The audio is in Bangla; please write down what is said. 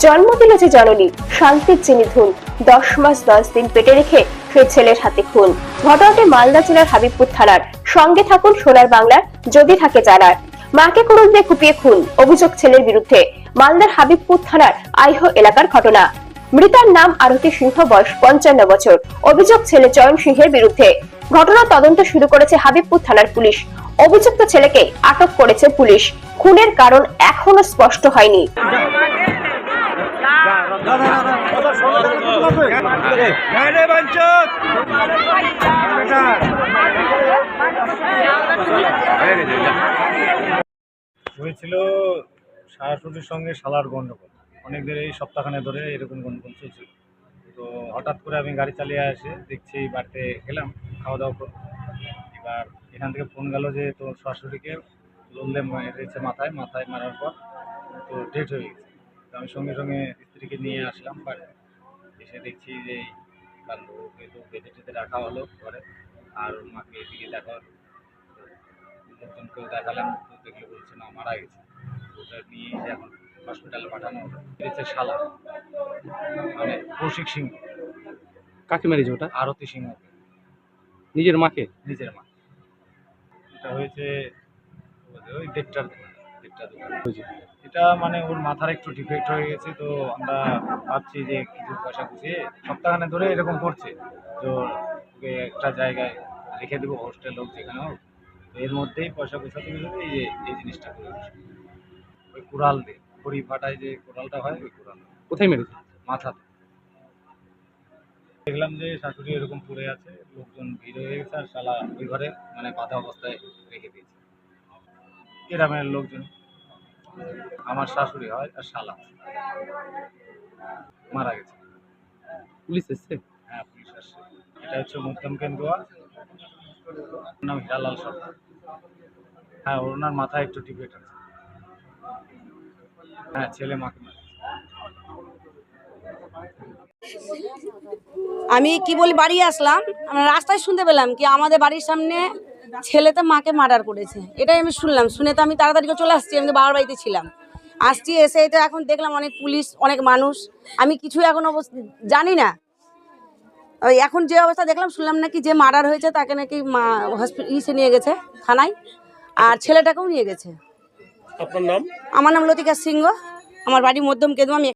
জন্ম দিল যে জননী, শান্তির চিনি ধুন, দশ মাস দশ দিন পেটে রেখে সেই ছেলের হাতে খুন। ঘটনাটি মালদা জেলার হাবিবপুর থানার। সঙ্গে থাকুন সোনার বাংলার যদি থাকে জানার। মাকে করুন দিয়ে কুপিয়ে খুন, অভিযোগ ছেলের বিরুদ্ধে, মালদার হাবিবপুর থানার আইহ এলাকার ঘটনা। মৃতার নাম আরতি সিংহ, বয়স পঞ্চান্ন বছর, অভিযোগ ছেলে চয়ন সিংহের বিরুদ্ধে। ঘটনা তদন্ত শুরু করেছে হাবিবপুর থানার পুলিশ। অভিযুক্ত ছেলেকে আটক করেছে পুলিশ। খুনের কারণ এখনও স্পষ্ট হয়নি। হয়েছিল শাশুড়ির সঙ্গে শালার গন্ডগোল। অনেকদের এই সপ্তাহখানে ধরে এরকম গন্ডগোল চলছিল। তো হঠাৎ করে আমি গাড়ি চালিয়ে এসে দেখছি বাড়িতে গেলাম, খাওয়া দাওয়া করে এবার এখান থেকে ফোন গেল যে তোর শাশুড়িকে লোললে মেরেছে মাথায় মাথায় মারার পর তো ডেট হয়ে গেছে। আমি সঙ্গে সঙ্গে স্ত্রীকে নিয়ে আসলাম বাড়িতে এসে দেখছি যে কাণ্ড ওকে তো বেঁধে টেঁধে রাখা হলো ঘরে আর মাকে এদিকে দেখা হলো লোকজনকেও দেখালাম তো দেখলে বলছে না মারা গেছে। ওটা নিয়ে এখন হসপিটালে পাঠানো হলো। শালা মানে কৌশিক সিংহ। কাকে মেরেছে ওটা? আরতি সিংহ নিজের মাকে? নিজের মা। এটা হয়েছে ওই দেড়টার দেড়টা এটা মানে ওর মাথার একটু ডিফেক্ট হয়ে গেছে তো আমরা ভাবছি যে কিছু পয়সা গুছিয়ে সপ্তাহখানে ধরে এরকম করছে। তো ওকে একটা জায়গায় রেখে দেবো হোস্টেল হোক যেখানে হোক। এর মধ্যেই পয়সা গোছাতে গেলে এই যে এই জিনিসটা করে ওই কুড়াল দিয়ে খড়ি ফাটায় যে কুড়ালটা হয় ওই কুড়াল। কোথায় মেরেছে? মাথাতে। দেখলাম যে শাশুড়ি এরকম পড়ে আছে লোকজন ভিড় হয়ে গেছে আর শালা ওই ঘরে মানে বাধা অবস্থায় রেখে দিয়েছে। গ্রামের লোকজন। আমার শাশুড়ি হয় আর শালা। মারা গেছে। পুলিশ এসছে? হ্যাঁ পুলিশ আসছে। এটা হচ্ছে মুক্তম কেন্দুয়া। ওর নাম হিরালাল সরকার। হ্যাঁ ওনার মাথায় একটু টিপেট আছে হ্যাঁ ছেলে মাকে আমি কি বলি বাড়ি আসলাম। আমরা রাস্তায় শুনতে পেলাম কি আমাদের বাড়ির সামনে ছেলেতে মাকে মার্ডার করেছে। এটাই আমি শুনলাম। শুনে তো আমি তাড়াতাড়ি চলে আসছি। আমি তো বাবার বাড়িতে ছিলাম। আসছি এসে তো এখন দেখলাম অনেক পুলিশ অনেক মানুষ। আমি কিছু এখন অবস্থা জানি না। ওই এখন যে অবস্থা দেখলাম শুনলাম নাকি যে মার্ডার হয়েছে তাকে নাকি হসপিটাল ইসে নিয়ে গেছে থানায়। আর ছেলেটাকেও নিয়ে গেছে। আপনার নাম? আমার নাম লতিকা সিংহ। আমার বাড়ি মধ্যম কেদু আমি